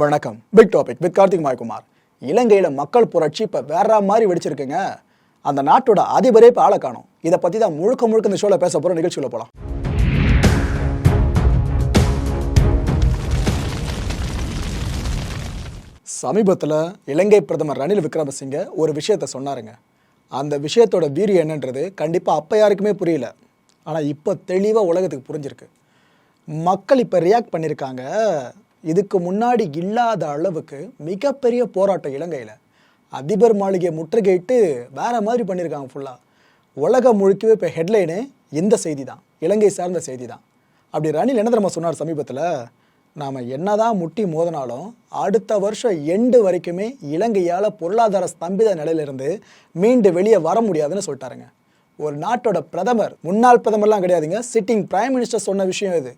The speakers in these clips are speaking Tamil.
வணக்கம். Big topic with Karthik Mayakumar. இலங்கையில் மக்கள் புரட்சி இப்போ வேற மாதிரி வெடிச்சிருக்குங்க. அந்த நாட்டோட அதிபரே இப்போ ஆளை காணும். இதை பற்றி தான் முழுக்க முழுக்க இந்த ஷோவில் பேச போகிற நிகழ்ச்சியில் போகலாம் சமீபத்தில் இலங்கை பிரதமர் ரணில் விக்ரமசிங்க ஒரு விஷயத்த சொன்னாருங்க. அந்த விஷயத்தோட வீரியம் என்னன்றது கண்டிப்பாக அப்போ யாருக்குமே புரியல. ஆனால் இப்போ தெளிவாக உலகத்துக்கு புரிஞ்சிருக்கு. மக்கள் இப்போ ரியாக்ட் பண்ணியிருக்காங்க இதுக்கு முன்னாடி இல்லாத அளவுக்கு மிகப்பெரிய போராட்டம் இலங்கையில். அதிபர் மாளிகையை முற்றுகையிட்டு வேற மாதிரி பண்ணியிருக்காங்க ஃபுல்லாக உலகம் முழுக்கவே இப்போ ஹெட்லைனு இந்த செய்தி தான் இலங்கை சார்ந்த செய்தி தான் அப்படி ரணில் என்ன சொன்னார் சமீபத்தில்? நாம் என்னதான் முட்டி மோதினாலும் அடுத்த வருஷம் எண்டு வரைக்குமே இலங்கையால் பொருளாதார ஸ்தம்பித நிலையிலிருந்து மீண்டு வெளியே வர முடியாதுன்னு சொல்லிட்டாருங்க. ஒரு நாட்டோட பிரதமர் முன்னாள் பிரதமர்லாம் கிடையாதுங்க. சிட்டிங் பிரைம் மினிஸ்டர் சொன்ன விஷயம் இது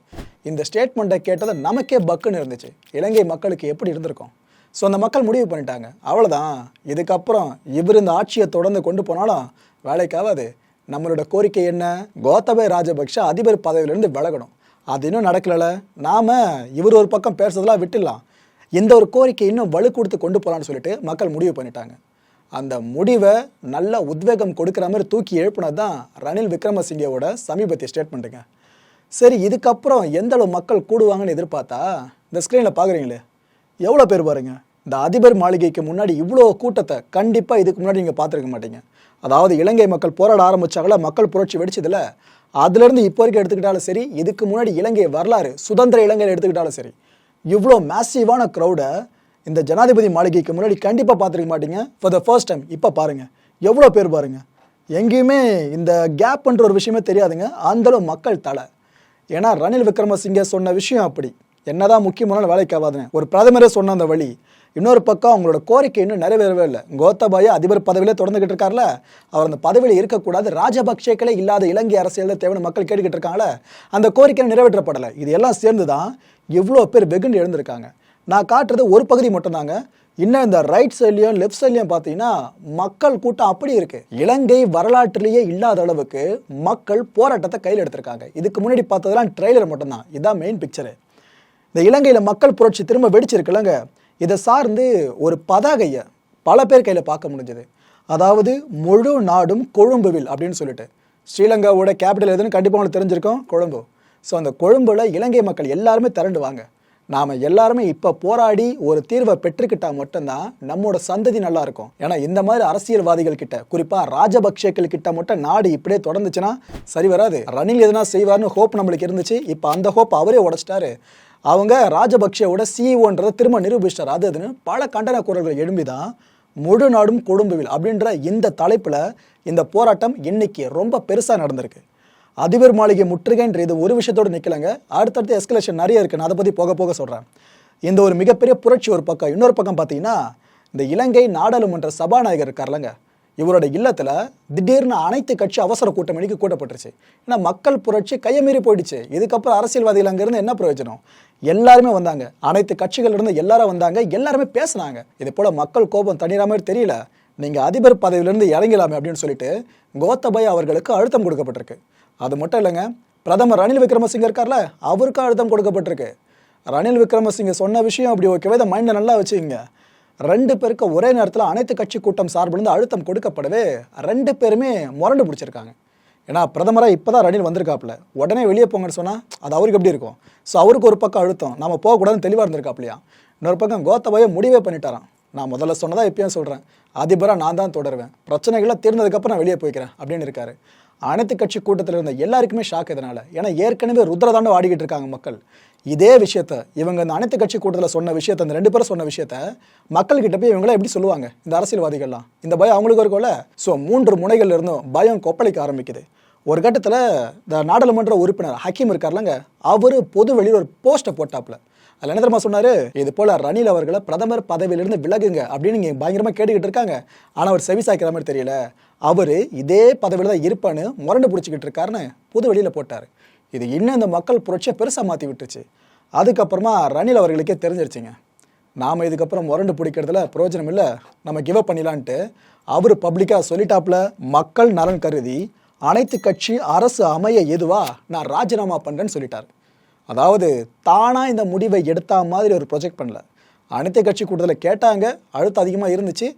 இந்த ஸ்டேட்மெண்ட்டை கேட்டது நமக்கே பக்குன்னு இருந்துச்சு. இலங்கை மக்களுக்கு எப்படி இருந்திருக்கும்? ஸோ அந்த மக்கள் முடிவு பண்ணிட்டாங்க. அவ்வளோதான் இதுக்கப்புறம் இவர் இந்த ஆட்சியை தொடர்ந்து கொண்டு போனாலும் வேலைக்காகாது. நம்மளோட கோரிக்கை என்ன? கோத்தபய ராஜபக்ஷ அதிபர் பதவியிலேருந்து விலகணும். அது இன்னும் நடக்கலைல. நாம் இவர் ஒரு பக்கம் பேசுறதெல்லாம் விட்டுடலாம். இந்த ஒரு கோரிக்கை இன்னும் வலு கொடுத்து கொண்டு போகலான்னு சொல்லிட்டு மக்கள் முடிவு பண்ணிட்டாங்க. அந்த முடிவை நல்ல உத்வேகம் கொடுக்குற மாதிரி தூக்கி எழுப்புனது தான் ரணில் விக்ரமசிங்கவோட சமீபத்திய ஸ்டேட்மெண்ட்டுங்க சரி இதுக்கப்புறம் எந்த அளவு மக்கள் கூடுவாங்கன்னு எதிர்பார்த்தா? இந்த ஸ்க்ரீனில் பார்க்குறீங்களே எவ்வளோ பேர் பாருங்க. இந்த அதிபர் மாளிகைக்கு முன்னாடி இவ்வளோ கூட்டத்தை கண்டிப்பாக இதுக்கு முன்னாடி நீங்கள் பார்த்துருக்க மாட்டீங்க. அதாவது இலங்கை மக்கள் போராட ஆரம்பித்தாங்களா மக்கள் புரட்சி வெடிச்சதுல? அதுலேருந்து இப்போ வரைக்கும் எடுத்துக்கிட்டாலும் சரி இதுக்கு முன்னாடி இலங்கை வரலாறு சுதந்திர இலங்கையில் எடுத்துக்கிட்டாலும் சரி இவ்வளோ மேசிவான க்ரௌடை இந்த ஜனாதிபதி மாளிகைக்கு முன்னாடி கண்டிப்பாக பார்த்துருக்க மாட்டீங்க. ஃபார் த ஃபர்ஸ்ட் டைம் இப்போ பாருங்கள் எவ்வளோ பேர் பாருங்கள் எங்கேயுமே இந்த கேப்ன்ற ஒரு விஷயமே தெரியாதுங்க. அந்தளவு மக்கள் தலை. ஏன்னா ரணில் விக்ரமசிங்கே சொன்ன விஷயம் அப்படி. என்னதான் முக்கியமான வேலைக்கு ஆகாதுன்னு ஒரு பிரதமரே சொன்ன அந்த வழி. இன்னொரு பக்கம் அவங்களோட கோரிக்கை இன்னும் நிறைவேறவே இல்லை. கோத்தபாய அதிபர் பதவியிலே தொடர்ந்துகிட்டு இருக்கார்ல. அவர் அந்த பதவியில் இருக்கக்கூடாது. ராஜபக்சேக்களே இல்லாத இலங்கை அரசியலில் தேவையான மக்கள் கேட்டுக்கிட்டு இருக்காங்களே அந்த கோரிக்கை நிறைவேற்றப்படலை. இது எல்லாம் சேர்ந்து தான் இவ்வளோ பேர் வெகுண்டு எழுந்திருக்காங்க. நான் காட்டுறது ஒரு பகுதி மட்டும்தாங்க. இன்னும் இந்த ரைட் சைட்லையும் லெஃப்ட் சைட்லையும் பார்த்தீங்கன்னா மக்கள் கூட்டம் அப்படி இருக்கு. இலங்கை வரலாற்றிலேயே இல்லாத அளவுக்கு மக்கள் போராட்டத்தை கையில் எடுத்திருக்காங்க. இதுக்கு முன்னாடி பார்த்ததெல்லாம் ட்ரெய்லர் மட்டும்தான். இதுதான் மெயின் பிக்சரு இந்த இலங்கையில் மக்கள் புரட்சி திரும்ப வெடிச்சிருக்குல்லங்க. இதை சார்ந்து ஒரு பதாகையை பல பேர் கையில் பார்க்க முடிஞ்சது. அதாவது முழு நாடும் கொழும்புவில் அப்படின்னு சொல்லிட்டு. ஸ்ரீலங்காவோட கேபிட்டல் எதுன்னு கண்டிப்பாக உங்களுக்கு தெரிஞ்சிருக்கோம் கொழும்பு. ஸோ அந்த கொழும்புல இலங்கை மக்கள் எல்லாருமே திரண்டு வாங்க நாம் எல்லாருமே இப்போ போராடி ஒரு தீர்வை பெற்றுக்கிட்டால் மட்டும்தான் நம்மோட சந்ததி நல்லா இருக்கும் ஏன்னா இந்த மாதிரி அரசியல்வாதிகள் கிட்ட குறிப்பாக ராஜபக்சேக்கள் கிட்ட மட்டும் நாடு இப்படியே தொடர்ந்துச்சுன்னா சரி வராது. ரணில் எதுனா செய்வார்னு ஹோப் நம்மளுக்கு இருந்துச்சு. இப்போ அந்த ஹோப் அவரே உடைச்சிட்டாரு. அவங்க ராஜபக்சேவோட சிஇஓன்றதை திரும்ப நிரூபிச்சிட்டார். அது அதுன்னு பல கண்டன குரல்கள் எழும்பி தான் முழு நாடும் குடும்பவில். அப்படின்ற இந்த தலைப்பில் இந்த போராட்டம் இன்னைக்கு ரொம்ப பெருசாக நடந்திருக்கு. அதிபர் மாளிகை முற்றுகைன்ற இது ஒரு விஷயத்தோடு நிற்கலங்க அடுத்தடுத்து எஸ்கலேஷன் நிறைய இருக்குது நான் அதை பற்றி போக போக சொல்கிறேன் இந்த ஒரு மிகப்பெரிய புரட்சி ஒரு பக்கம். இன்னொரு பக்கம் பார்த்தீங்கன்னா இந்த இலங்கை நாடாளுமன்ற சபாநாயகர் இருக்கார்லங்க. இவரோட இல்லத்தில் திடீர்னு அனைத்து கட்சி அவசர கூட்டம் மணிக்கு கூட்டப்பட்டுருச்சு. ஏன்னா மக்கள் புரட்சி கையமீறி போயிடுச்சு. இதுக்கப்புறம் அரசியல்வாதிகள் அங்கேருந்து என்ன பிரயோஜனம்? எல்லாருமே வந்தாங்க. அனைத்து கட்சிகளிலிருந்து எல்லாரும் வந்தாங்க. எல்லாருமே பேசுனாங்க. இது போல் மக்கள் கோபம் தனியார மாதிரி தெரியல. நீங்கள் அதிபர் பதவியிலிருந்து இறங்கலாமே அப்படின்னு சொல்லிட்டு கோத்தபாய அவர்களுக்கு அழுத்தம் கொடுக்கப்பட்டிருக்கு. அது மட்டும் இல்லைங்க பிரதமர் ரணில் விக்ரமசிங்க இருக்கார்ல அவருக்கும் அழுத்தம் கொடுக்கப்பட்டிருக்கு. ரணில் விக்ரமசிங்க சொன்ன விஷயம் அப்படி ஓகேவே? இதை மைண்டில் நல்லா வச்சுக்கோங்க. ரெண்டு பேருக்கு ஒரே நேரத்தில் அனைத்து கட்சி கூட்டம் சார்பிலிருந்து அழுத்தம் கொடுக்கப்படவே ரெண்டு பேருமே முரண்டு பிடிச்சிருக்காங்க. ஏன்னா பிரதமராக இப்போ தான் ரணில் வந்திருக்காப்புல. உடனே வெளியே போங்கன்னு சொன்னால் அது அவருக்கு எப்படி இருக்கும்? ஸோ அவருக்கு ஒரு பக்கம் அழுத்தம். நம்ம போகக்கூடாதுன்னு தெளிவாக இருந்திருக்காப்லையா இன்னொரு பக்கம் கோத்தபாயை முடிவே பண்ணிட்டாரான் நான் முதல்ல சொன்னதாக இப்பயும் சொல்கிறேன் அதிபராக நான் தான் தொடருவேன். பிரச்சனைகளாக தீர்ந்ததுக்கப்புறம் நான் வெளியே போய்க்கிறேன் அப்படின்னு இருக்காரு. அனைத்து கட்சி கூட்டத்தில் இருந்த எல்லாருக்குமே ஷாக் இதனால். ஏன்னா ஏற்கனவே ருத்ரதாண்டு ஆடிக்கிட்டு இருக்காங்க மக்கள். இதே விஷயத்த இவங்க இந்த அனைத்து கட்சி கூட்டத்தில் சொன்ன விஷயத்த இந்த ரெண்டு பேரும் சொன்ன விஷயத்த மக்கள்கிட்ட போய் இவங்களாம் எப்படி சொல்லுவாங்க? இந்த அரசியல்வாதிகள்லாம். இந்த பயம் அவங்களுக்கு இருக்கும்ல? ஸோ மூன்று முனைகள்ல இருந்தும் பயம் கொப்பளிக்க ஆரம்பிக்குது. ஒரு கட்டத்தில் இந்த நாடாளுமன்ற உறுப்பினர் ஹக்கீம் இருக்கார்லங்க அவர் பொது வெளியில் ஒரு போஸ்ட்டை போட்டாப்புல. அதில் என்ன தெரியுமா சொன்னார்? இது போல் ரணில் அவர்களை பிரதமர் பதவியிலிருந்து விலகுங்க அப்படின்னு நீங்கள் பயங்கரமாக கேட்டுக்கிட்டு இருக்காங்க. ஆனால் அவர் செவி சாய்க்கிற மாதிரி தெரியல. அவர் இதே பதவியில் தான் இருப்பான்னு முரண்டு பிடிச்சிக்கிட்டு இருக்காருன்னு பொது வெளியில் போட்டார். இது இன்னும் இந்த மக்கள் புரட்சியை பெருசாக மாற்றி விட்டுச்சு அதுக்கப்புறமா ரணில் அவர்களுக்கே தெரிஞ்சிருச்சுங்க. நாம் இதுக்கப்புறம் முரண்டு பிடிக்கிறதுல பிரயோஜனம் இல்லை. நம்ம கிவ் அப் பண்ணிடலான்ட்டு அவர் பப்ளிக்காக சொல்லிட்டாப்புல. மக்கள் நலன் கருதி அனைத்து கட்சி அரசு அமைய எதுவா நான் ராஜினாமா பண்ணுறேன்னு சொல்லிட்டார். அதாவது தானாக இந்த முடிவை எடுத்தா மாதிரி ஒரு ப்ரொஜெக்ட் பண்ணல. அனைத்து கட்சி கூட்டத்தில் கேட்டாங்க அழுத்தம் அதிகமாக இருந்துச்சு.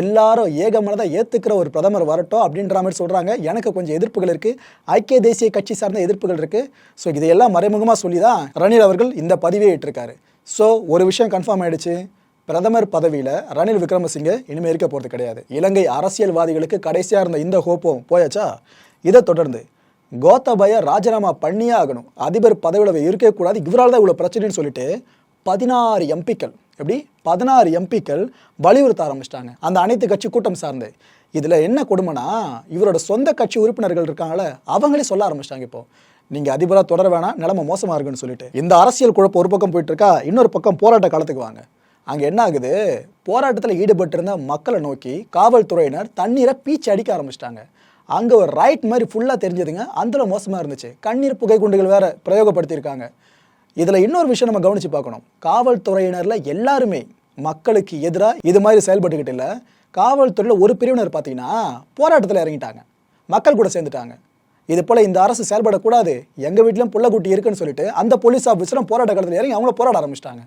எல்லாரும் ஏகமனதாக ஏற்றுக்கிற ஒரு பிரதமர் வரட்டும் அப்படின்ற மாதிரி சொல்கிறாங்க எனக்கு கொஞ்சம் எதிர்ப்புகள் இருக்குது ஐக்கிய தேசிய கட்சி சார்ந்த எதிர்ப்புகள் இருக்குது ஸோ இதையெல்லாம் மறைமுகமாக சொல்லி தான் ரணில் அவர்கள் இந்த பதவியை ஏற்றிருக்காரு ஸோ ஒரு விஷயம் கன்ஃபார்ம் ஆகிடுச்சு பிரதமர் பதவியில் ரணில் விக்ரமசிங்கே இனிமேல் இருக்க போகிறது கிடையாது. இலங்கை அரசியல்வாதிகளுக்கு கடைசியாக இருந்த இந்த ஹோப்பும் போயாச்சா? இதை தொடர்ந்து கோத்தபய ராஜினாமா பண்ணியே ஆகணும். அதிபர் பதவியில் இருக்கக்கூடாது இவரால் தான் இவ்வளோ பிரச்சனைன்னு சொல்லிட்டு பதினாறு எம்பிக்கள் எப்படி? பதினாறு எம்பிக்கள் வலியுறுத்த ஆரம்பிச்சிட்டாங்க. அந்த அனைத்து கட்சி கூட்டம் சார்ந்து. இதில் என்ன கொடுமைனா இவரோட சொந்த கட்சி உறுப்பினர்கள் இருக்காங்களே அவங்களே சொல்ல ஆரம்பிச்சிட்டாங்க இப்போ. நீங்கள் அதிபராக தொடர வேணாம் நிலைமை மோசமாக இருக்குன்னு சொல்லிட்டு. இந்த அரசியல் குழப்பம் ஒரு பக்கம் போயிட்டு இருக்கா இன்னொரு பக்கம் போராட்ட காலத்துக்கு வாங்க. அங்கே என்ன ஆகுது? போராட்டத்தில் ஈடுபட்டிருந்த மக்களை நோக்கி காவல்துறையினர் தண்ணீரை பீச்சு அடிக்க ஆரம்பிச்சிட்டாங்க. அங்கே ஒரு ரைட் மாதிரி ஃபுல்லாக தெரிஞ்சதுங்க. அந்தளவு மோசமாக இருந்துச்சு. கண்ணீர் புகை குண்டுகள் வேற பிரயோகப்படுத்தியிருக்காங்க. இதில் இன்னொரு விஷயம் நம்ம கவனித்து பார்க்கணும். காவல்துறையினரில் எல்லாருமே மக்களுக்கு எதிராக இது மாதிரி செயல்பட்டுக்கிட்டு இல்லை. காவல்துறையில் ஒரு பிரிவினர் பார்த்தீங்கன்னா போராட்டத்தில் இறங்கிட்டாங்க. மக்கள் கூட சேர்ந்துட்டாங்க. இது போல் இந்த அரசு செயல்படக்கூடாது. எங்கள் வீட்டிலும் புள்ளக்குட்டி இருக்குன்னு சொல்லிட்டு அந்த போலீஸ் ஆஃபீஸரும் போராட்ட காலத்தில் இறங்கி அவங்கள போராட ஆரம்பிச்சிட்டாங்க.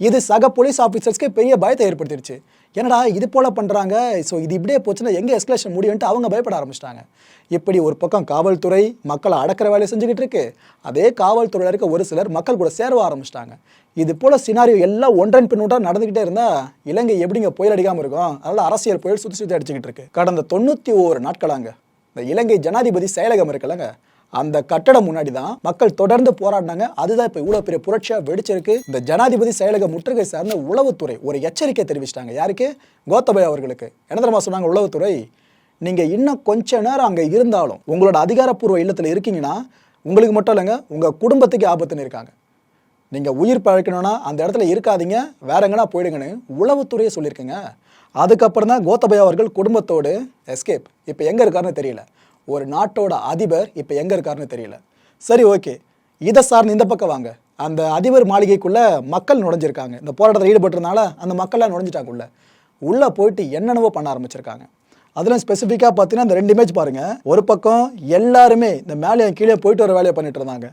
இது சக போலீஸ் ஆஃபீஸர்ஸ்க்கே பெரிய பயத்தை ஏற்படுத்திடுச்சு. என்னடா இது போல் பண்ணுறாங்க ஸோ இது இப்படியே போச்சுன்னா எங்கே எஸ்கலேஷன் முடியும்ட்டு அவங்க பயப்பட ஆரம்பிச்சிட்டாங்க. இப்படி ஒரு பக்கம் காவல்துறை மக்களை அடக்கிற வேலையை செஞ்சுக்கிட்டு இருக்கு. அதே காவல்துறையில் இருக்க ஒரு சிலர் மக்கள் கூட சேரவ ஆரம்பிச்சிட்டாங்க. இது போல் சினாரியோ எல்லாம் ஒன்றன் பின் நடந்துக்கிட்டே இருந்தால் இலங்கை எப்படிங்க புயல் அடிக்காமல் இருக்கும்? அதனால் அரசியல் புயல் சுற்றி சுற்றி அடிச்சுக்கிட்டு இருக்கு. கடந்த தொண்ணூற்றி ஓரு நாட்களாங்க இந்த இலங்கை ஜனாதிபதி செயலகம் இருக்குல்லங்க. அந்த கட்டடம் முன்னாடி தான் மக்கள் தொடர்ந்து போராடினாங்க. அதுதான் இப்போ இவ்வளோ பெரிய புரட்சியாக வெடிச்சிருக்கு. இந்த ஜனாதிபதி செயலக முற்றுகை சார்ந்த உளவுத்துறை ஒரு எச்சரிக்கை தெரிவிச்சிட்டாங்க. யாருக்கு? கோத்தபய அவர்களுக்கு. என்ன தெரியுமா சொன்னாங்க உளவுத்துறை? நீங்கள் இன்னும் கொஞ்ச நேரம் அங்கே இருந்தாலும் உங்களோட அதிகாரப்பூர்வ இல்லத்தில் இருக்கீங்கன்னா உங்களுக்கு மட்டும் இல்லைங்க உங்கள் குடும்பத்துக்கு ஆபத்துன்னு இருக்காங்க. நீங்கள் உயிர் பழக்கணும்னா அந்த இடத்துல இருக்காதீங்க. வேற எங்கன்னா போயிடுங்கன்னு உளவுத்துறையே சொல்லியிருக்குங்க. அதுக்கப்புறம் தான் கோத்தபயா அவர்கள் குடும்பத்தோடு எஸ்கேப் இப்போ எங்கே இருக்காருன்னு தெரியல. ஒரு நாட்டோட அதிபர் இப்போ எங்கே இருக்காருன்னு தெரியல. சரி ஓகே. இதை சார்ந்து இந்த பக்கம் வாங்க. அந்த அதிபர் மாளிகைக்குள்ளே மக்கள் நுழைஞ்சிருக்காங்க. இந்த போராட்டத்தில் ஈடுபட்டுறதுனால அந்த மக்கள்லாம் நுழைஞ்சிட்டாங்க உள்ள உள்ளே போயிட்டு என்னென்னவோ பண்ண ஆரம்பிச்சிருக்காங்க. அதில் ஸ்பெசிஃபிக்காக பார்த்தீங்கன்னா இந்த ரெண்டு இமேஜ் பாருங்கள் ஒரு பக்கம் எல்லாருமே இந்த மேலே கீழே போயிட்டு வர வேலையை பண்ணிட்டு இருந்தாங்க.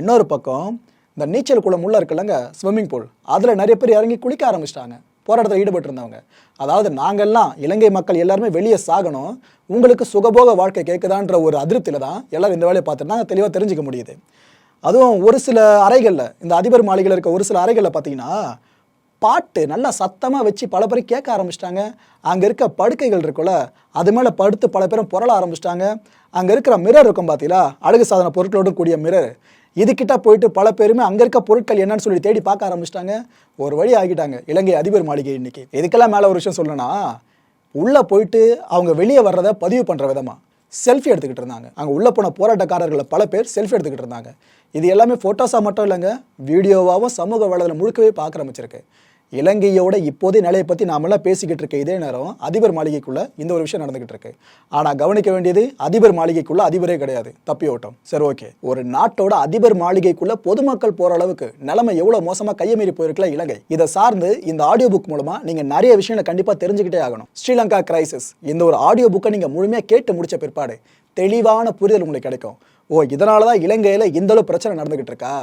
இன்னொரு பக்கம் இந்த நீச்சல் குளம் உள்ளே இருக்குல்லங்க ஸ்விம்மிங் பூல் அதில் நிறைய பேர் இறங்கி குளிக்க ஆரம்பிச்சிட்டாங்க. போராட்டத்தில் ஈடுபட்டு இருந்தவங்க அதாவது நாங்கள்லாம் இலங்கை மக்கள் எல்லாருமே வெளியே சாகணும். உங்களுக்கு சுகபோக வாழ்க்கை கேட்குதான்ற ஒரு அதிருப்தியில் தான் எல்லோரும் இந்த வேலையை பார்த்துட்டு நாங்கள் தெளிவாக தெரிஞ்சுக்க முடியுது. அதுவும் ஒரு சில அறைகளில் இந்த அதிபர் மாளிகையில் இருக்க ஒரு சில அறைகளில் பார்த்தீங்கன்னா பாட்டு நல்லா சத்தமாக வச்சு பல பேரும் கேட்க ஆரம்பிச்சிட்டாங்க. அங்கே இருக்க படுக்கைகள் இருக்குல்ல அது மேலே படுத்து பல பேரும் புரள ஆரம்பிச்சிட்டாங்க. அங்கே இருக்கிற மிரர் இருக்கும் பார்த்தீங்களா அழகு சாதன பொருட்களோடு கூடிய மிரர் இதுக்கிட்ட போயிட்டு பல பேருமே அங்கே இருக்க பொருட்கள் என்னன்னு சொல்லி தேடி பார்க்க ஆரம்பிச்சிட்டாங்க. ஒரு வழி ஆகிட்டாங்க. இலங்கை அதிபர் மாளிகை இன்னைக்கு. இதுக்கெல்லாம் மேலே ஒரு விஷயம் சொல்லணும்னா உள்ளே போயிட்டு அவங்க வெளியே வர்றதை பதிவு பண்ணுற விதமாக செல்ஃபி எடுத்துக்கிட்டு இருந்தாங்க. அங்கே உள்ளே போன போராட்டக்காரர்களை பல பேர் செல்ஃபி எடுத்துக்கிட்டு இருந்தாங்க. இது எல்லாமே ஃபோட்டோஸாக மட்டும் இல்லைங்க வீடியோவாகவும் சமூக வலைதளம் முழுக்கவே பார்க்க ஆரம்பிச்சிருக்கு. இலங்கையோட இப்போதைய நிலையை பற்றி நாமெல்லாம் பேசிக்கிட்டு இருக்க இதே நேரம் அதிபர் மாளிகைக்குள்ள இந்த ஒரு விஷயம் நடந்துகிட்டு இருக்கு. ஆனால் கவனிக்க வேண்டியது அதிபர் மாளிகைக்குள்ள அதிபரே கிடையாது. தப்பி ஓட்டம். சரி ஓகே. ஒரு நாட்டோட அதிபர் மாளிகைக்குள்ள பொதுமக்கள் போற அளவுக்கு நிலைமை எவ்வளவு மோசமா கையமீறி போயிருக்கல இலங்கை. இதை சார்ந்து இந்த ஆடியோ புக் மூலமா நீங்க நிறைய விஷயங்களை கண்டிப்பா தெரிஞ்சுக்கிட்டே ஆகணும். ஸ்ரீலங்கா கிரைசிஸ் இந்த ஒரு ஆடியோ புக்கை நீங்க முழுமையா கேட்டு முடிச்ச பிற்பாடு தெளிவான புரிதல் உங்களுக்கு கிடைக்கும். ஓ இதனால தான் இலங்கையில இந்தளவு பிரச்சனை நடந்துகிட்டு இருக்கா?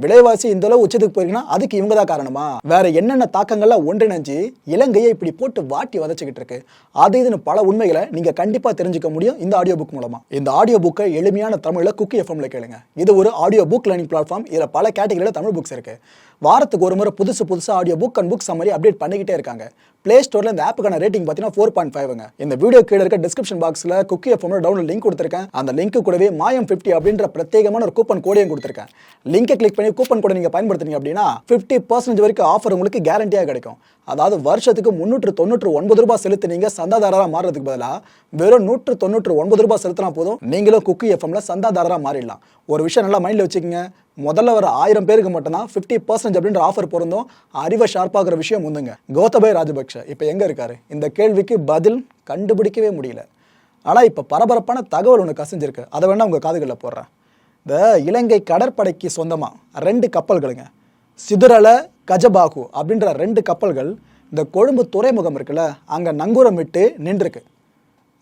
விலைவாசி இந்த அளவு உச்சத்துக்கு போயிருக்குன்னா அதுக்கு இவங்க தான் காரணமா? வேற என்னென்ன தாக்கங்கள்லாம் ஒன்றிணைஞ்சு இலங்கையை இப்படி போட்டு வாட்டி வதச்சிக்கிட்டு இருக்கு? அது இதுன்னு பல உண்மைகளை நீங்க கண்டிப்பா தெரிஞ்சுக்க முடியும் இந்த ஆடியோ புக் மூலமா. இந்த ஆடியோ புக்கை எளிமையான தமிழ்ல குக்கி எஃப்எம்ல கேளுங்க. இது ஒரு ஆடியோ புக் லேர்னிங் பிளாட்ஃபார்ம் இதுல பல கேட்டகரியில தமிழ் புக்ஸ் இருக்கு. வாரத்துக்கு ஒரு முறை புதுசு புதுசாக audio book and book summary update பண்ணிக்கிட்டே இருக்காங்க. பிளே ஸ்டோரில் இந்த ஆப்புக்கான ரேட்டிங் பார்த்தீங்கன்னா ஃபோர் பாயிண்ட் ஃபைவ்ங்க இந்த வீடியோ கீழே இருக்க டிஸ்கிரிப்ஷன் பாக்ஸில் குக்கி எஃப்எம் டவுன்லோட் லிங்க் கொடுத்துருக்கேன். அந்த லிங்க் கூடவே மாயம் ஃபிஃப்டி அப்படின்ற பிரத்யேகமான ஒரு கூப்பன் கோடையும் கொடுத்துருக்கேன். லிங்கை கிளிக் பண்ணி கூப்பன் கோடை நீங்கள் பயன்படுத்துனீங்க அப்படின்னா ஃபிஃப்டி பர்சன்டேஜ் வரைக்கும் ஆஃபர் உங்களுக்கு கேரண்டியாக கிடைக்கும். அதாவது வருஷத்துக்கு முந்நூற்று தொண்ணூற்று ஒன்பது ரூபாய் செலுத்தினீங்க சந்தாதாரராக மாறுறதுக்கு பதிலாக வெறும் நூற்று தொண்ணூற்று ஒன்பது ரூபாய் செலுத்தினா போதும் நீங்களும் குக்கி எஃப்எம்ல சந்தாதாரராக மாறிடலாம். ஒரு விஷயம் நல்லா மைண்டில் வச்சுக்கோங்க. முதல்ல வர ஆயிரம் பேருக்கு மட்டும்தான் ஃபிஃப்டி பர்சன்ட் அப்படின்ற ஆஃபர் பொருந்தும். அறிவை ஷார்ப்பாகிற விஷயம் வந்துங்க கோத்தபய ராஜபக்ஷ இப்போ எங்கே இருக்காரு? இந்த கேள்விக்கு பதில் கண்டுபிடிக்கவே முடியல. ஆனால் இப்போ பரபரப்பான தகவல் ஒன்று கசிஞ்சிருக்கு. அதை வேணால் உங்கள் காதுகளில் போடுறேன். இந்த இலங்கை கடற்படைக்கு சொந்தமாக ரெண்டு கப்பல்களுங்க. சிதுரல கஜபாகு அப்படின்ற ரெண்டு கப்பல்கள் இந்த கொழும்பு துறைமுகம் இருக்குல்ல அங்கே நங்கூரம் விட்டு நின்றுருக்கு.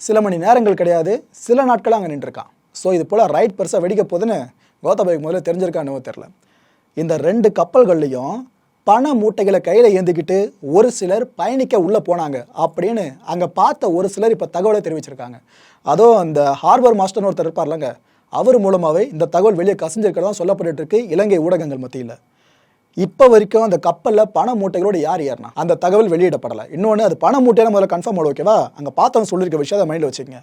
சில மணி நேரங்கள் கிடையாது சில நாட்கள் அங்கே நின்றுருக்கான். ஸோ இது போல் ரைட் பெருசாக வெடிக்க போகுதுன்னு கோத்தபாய்க்கு முதல்ல தெரிஞ்சிருக்கான்னு தெரில இந்த ரெண்டு கப்பல்கள்லையும் பண மூட்டைகளை கையில் ஏந்திக்கிட்டு ஒரு சிலர் பயணிக்க உள்ளே போனாங்க அப்படின்னு அங்கே பார்த்த ஒரு சிலர் இப்போ தகவலை தெரிவிச்சிருக்காங்க. அதுவும் அந்த ஹார்பர் மாஸ்டர்னு ஒருத்தர் இருப்பார்லங்க அவர் மூலமாகவே இந்த தகவல் வெளியே கசிஞ்சிருக்கிறதா சொல்லப்பட்டு இருக்கு இலங்கை ஊடகங்கள் மத்தியில். இப்போ வரைக்கும் அந்த கப்பலில் பண மூட்டைகளோட யார் ஏறினா அந்த தகவல் வெளியிடப்படலை. இன்னொன்று அது பண மூட்டையில முதல்ல கன்ஃபார்ம் ஆகும் ஓகேவா அங்கே பார்த்தவங்க சொல்லியிருக்க விஷயத்தை மைண்டில் வச்சுக்கோங்க.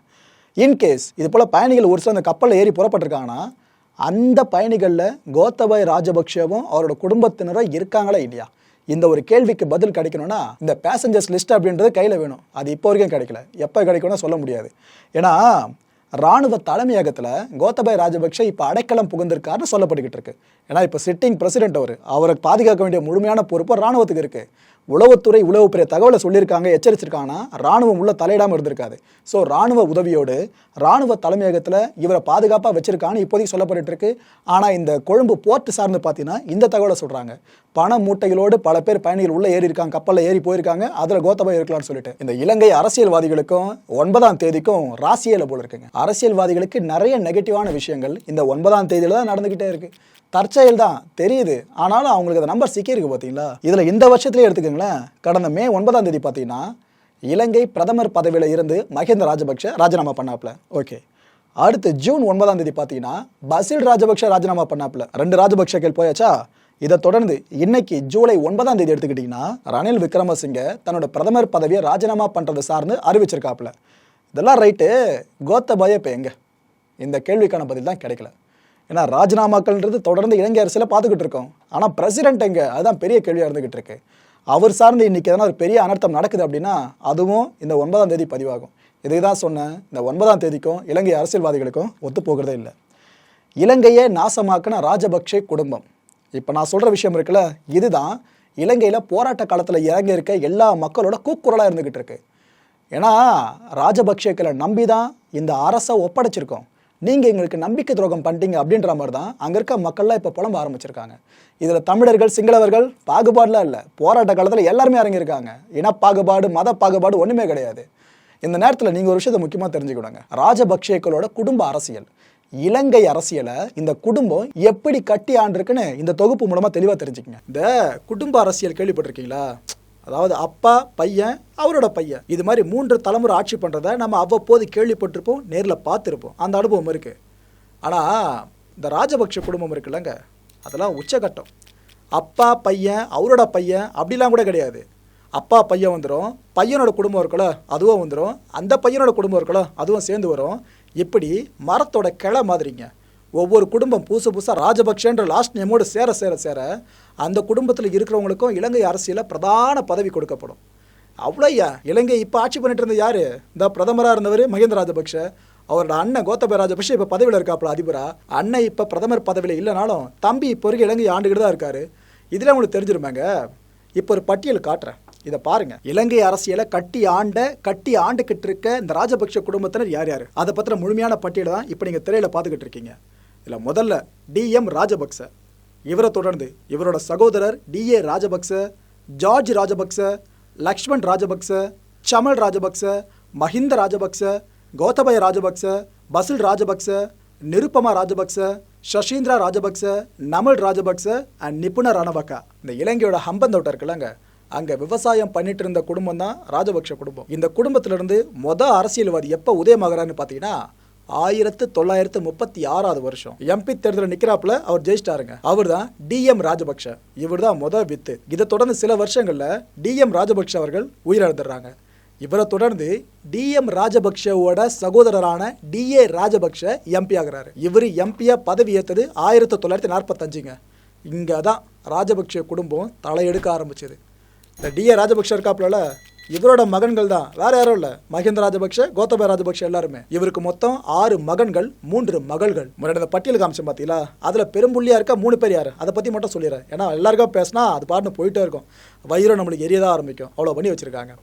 இன்கேஸ் இது போல் பயணிகள் ஒரு சில அந்த கப்பலில் ஏறி புறப்பட்டிருக்காங்கன்னா அந்த பயணிகளில் கோத்தபாய் ராஜபக்ஷவும் அவரோட குடும்பத்தினரும் இருக்காங்களா இல்லையா? இந்த ஒரு கேள்விக்கு பதில் கிடைக்கணும்னா இந்த பேசஞ்சர்ஸ் லிஸ்ட் அப்படின்றது கையில் வேணும். அது இப்போ வரைக்கும் கிடைக்கல. எப்போ கிடைக்கும்னு சொல்ல முடியாது. ஏன்னா ராணுவ தலைமையகத்தில் கோத்தபாய் ராஜபக்ஷ இப்போ அடைக்கலம் புகுந்திருக்காருன்னு சொல்லப்பட்டுக்கிட்டு இருக்கு. ஏன்னா இப்போ சிட்டிங் பிரசிடென்ட் அவர். அவரை பாதுகாக்க வேண்டிய முழுமையான பொறுப்பு ராணுவத்துக்கு இருக்கு. உளவுத்துறை உளவு பெரிய தகவலை சொல்லியிருக்காங்க எச்சரிச்சிருக்காங்கன்னா ராணுவம் உள்ள தலையிடாமல் இருந்திருக்காது. ஸோ ராணுவ உதவியோடு ராணுவ தலைமையகத்தில் இவரை பாதுகாப்பாக வச்சிருக்கான்னு இப்போதைக்கு சொல்லப்பட்டு இருக்கு ஆனால் இந்த கொழும்பு போர்ட் சார்ந்து பார்த்தீங்கன்னா இந்த தகவலை சொல்கிறாங்க பண மூட்டைகளோடு பல பேர் பயணிகள் உள்ளே ஏறி இருக்காங்க கப்பலில் ஏறி போயிருக்காங்க அதில் கோத்தபாய் இருக்கலாம்னு சொல்லிட்டு. இந்த இலங்கை அரசியல்வாதிகளுக்கும் ஒன்பதாம் தேதிக்கும் ராசியில் போல இருக்குங்க. அரசியல்வாதிகளுக்கு நிறைய நெகட்டிவான விஷயங்கள் இந்த ஒன்பதாம் தேதியில் தான் நடந்துக்கிட்டே இருக்குது தற்செயல் தான் தெரியுது. ஆனாலும் அவங்களுக்கு அந்த நம்பர் சிக்கியிருக்கு பார்த்தீங்களா இதில் இந்த வருஷத்துலேயே எடுத்துக்கோங்களேன் கடந்த மே ஒன்பதாம் தேதி பார்த்தீங்கன்னா இலங்கை பிரதமர் பதவியில் இருந்து மஹிந்த ராஜபக்ஷ ராஜினாமா பண்ணாப்ல ஓகே. அடுத்து ஜூன் ஒன்பதாம் தேதி பார்த்தீங்கன்னா பசில் ராஜபக்ஷ ராஜினாமா பண்ணாப்ல ரெண்டு ராஜபக்ஷக்கள் போயாச்சா? இதை தொடர்ந்து இன்னைக்கு ஜூலை ஒன்பதாம் தேதி எடுத்துக்கிட்டிங்கன்னா ரணில் விக்ரமசிங்க தன்னோட பிரதமர் பதவியை ராஜினாமா பண்ணுறது சார்ந்து அறிவிச்சிருக்காப்புல. இதெல்லாம் ரைட்டு கோத்தபாய இப்போ எங்க? இந்த கேள்விக்கான பதில் தான் கிடைக்கல. ஏன்னா ராஜினாமாக்கள்ன்றது தொடர்ந்து இலங்கை அரசியல பார்த்துக்கிட்டு இருக்கோம். ஆனால் பிரசிடென்ட் எங்கே? அதுதான் பெரிய கேள்வியாக இருந்துகிட்டு இருக்கு. அவர் சார்ந்து இன்றைக்கி எதனா ஒரு பெரிய அனர்த்தம் நடக்குது அப்படின்னா அதுவும் இந்த ஒன்பதாம் தேதி பதிவாகும். இதை தான் சொன்னேன். இந்த ஒன்பதாம் தேதிக்கும் இலங்கை அரசியல்வாதிகளுக்கும் ஒத்து போகிறதே இல்லை. இலங்கையை நாசமாக்கின ராஜபக்ஷே குடும்பம். இப்போ நான் சொல்கிற விஷயம் இருக்குல்ல இதுதான் இலங்கையில் போராட்ட காலத்தில் இறங்கி இருக்க எல்லா மக்களோட கூக்குரலாக இருந்துக்கிட்டு இருக்கு. ஏன்னா ராஜபக்ஷேக்களை நம்பி தான் இந்த அரசை ஒப்படைச்சிருக்கோம். நீங்கள் எங்களுக்கு நம்பிக்கை துரோகம் பண்ணிட்டீங்க அப்படின்ற மாதிரி தான் அங்கே இருக்க மக்கள்லாம் இப்போ புலம்ப ஆரம்பிச்சிருக்காங்க. இதில் தமிழர்கள் சிங்களவர்கள் பாகுபாடுலாம் இல்லை. போராட்ட காலத்தில் எல்லாருமே இறங்கியிருக்காங்க. இன பாகுபாடு மத பாகுபாடு ஒன்றுமே கிடையாது. இந்த நேரத்தில் நீங்கள் ஒரு விஷயத்தை முக்கியமாக தெரிஞ்சுக்கிடுங்க ராஜபக்சேக்களோட குடும்ப அரசியல். இலங்கை அரசியலை இந்த குடும்பம் எப்படி கட்டி ஆண்டிருக்குன்னு இந்த தொகுப்பு மூலமாக தெளிவாக தெரிஞ்சுக்கங்க. இந்த குடும்ப அரசியல் கேள்விப்பட்டிருக்கீங்களா? அதாவது அப்பா பையன் அவரோட பையன். இது மாதிரி மூன்று தலைமுறை ஆட்சி பண்ணுறத நம்ம அவ்வப்போது கேள்விப்பட்டிருப்போம் நேரில் பார்த்துருப்போம். அந்த அனுபவம் இருக்குது ஆனால் இந்த ராஜபக்ஷ குடும்பம் இருக்குல்லங்க. அதெல்லாம் உச்சகட்டம். அப்பா பையன் அவரோட பையன் அப்படிலாம் கூட கிடையாது. அப்பா பையன் வந்துடும் பையனோட குடும்பம் இருக்கலோ அதுவும் வந்துடும் அந்த பையனோட குடும்பம் இருக்கலோ அதுவும் சேர்ந்து வரும். இப்படி மரத்தோட கிளை மாதிரிங்க. ஒவ்வொரு குடும்பம் புதுசு புதுசாக ராஜபக்ஷன்ற லாஸ்ட் நேமோடு சேர சேர சேர அந்த குடும்பத்தில் இருக்கிறவங்களுக்கும் இலங்கை அரசியலில் பிரதான பதவி கொடுக்கப்படும். அவ்வளோய்யா இலங்கை இப்போ ஆட்சி பண்ணிட்டு இருந்த யாரு? இந்த பிரதமராக இருந்தவர் மஹிந்த ராஜபக்ஷ. அவரோட அண்ணன் கோத்தபய ராஜபக்ஷ இப்போ பதவியில் இருக்காப்புல அதிபரா. அண்ணன் இப்போ பிரதமர் பதவியில் இல்லைனாலும் தம்பி இப்போ வரைக்கும் இலங்கை ஆண்டுகிட்டு தான் இருக்காரு. இதில் உங்களுக்கு தெரிஞ்சிருமாங்க? இப்போ ஒரு பட்டியல் காட்டுறேன். இதை பாருங்க. இலங்கை அரசியலை கட்டி ஆண்ட கட்டி ஆண்டுகிட்டு இருக்க இந்த ராஜபக்ஷ குடும்பத்தினர் யார் யார்? அதை பற்றின முழுமையான பட்டியலை தான் இப்போ நீங்கள் திரையில் பார்த்துக்கிட்டு இருக்கீங்க. இதில் முதல்ல டிஎம் ராஜபக்ச. இவரை தொடர்ந்து இவரோட சகோதரர் D A Rajapaksa George Rajapaksa Lakshman Rajapaksa Chamal Rajapaksa Mahinda Rajapaksa Gotabaya Rajapaksa Basil Rajapaksa Nirupama Rajapaksa Shasheendra Rajapaksa Namal Rajapaksa and Nipuna Ranawaka. இந்த இலங்கையோட ஹம்பந்தோட்டம் இருக்குல்லங்க. அங்கே விவசாயம் பண்ணிட்டு இருந்த குடும்பம் தான் ராஜபக்ஷ குடும்பம். இந்த குடும்பத்திலிருந்து மொதல் அரசியல்வாதி எப்போ உதயமாகறான்னு பார்த்தீங்கன்னா ஆயிரத்து தொள்ளாயிரத்து முப்பத்தி ஆறாவது வருஷம். எம்பி தேர்தலில் நிற்கிறாப்புல அவர் ஜெயிச்சிட்டாருங்க. அவர் தான் டிஎம் ராஜபக்ஷ. இவர் தான் முத வித்து. இதை தொடர்ந்து சில வருஷங்களில் டிஎம் ராஜபக்ஷ அவர்கள் உயிரிழந்துடுறாங்க. இவரை தொடர்ந்து டிஎம் ராஜபக்ஷவோட சகோதரரான டிஏ ராஜபக்ஷ எம்பி ஆகிறாரு. இவர் எம்பியா பதவி ஏற்றது ஆயிரத்தி தொள்ளாயிரத்தி நாற்பத்தஞ்சுங்க. இங்கே தான் ராஜபக்ஷ குடும்பம் தலையெடுக்க ஆரம்பிச்சது. இந்த டிஏ ராஜபக்ஷ இருக்காப்புல இவரோட மகன்கள் தான். வேற யாரும் இல்ல. மஹிந்த ராஜபக்ஷ கோத்தபய ராஜபக்ஷ எல்லாருமே. இவருக்கு மொத்தம் ஆறு மகன்கள் மூன்று மகள்கள். முன்னாடி பட்டியல் காமிச்சேன் பார்த்தீங்களா அதுல பெரும்புள்ளியா இருக்க மூணு பேர் யாரு? அதை பத்தி மட்டும் சொல்லிடுறேன். ஏன்னா எல்லாருக்கும் பேசினா அது பாட்டுன்னு போயிட்டே இருக்கும். வயிறு நம்மளுக்கு எரியதான் ஆரம்பிக்கும். அவ்வளோ பண்ணி வச்சிருக்காங்க.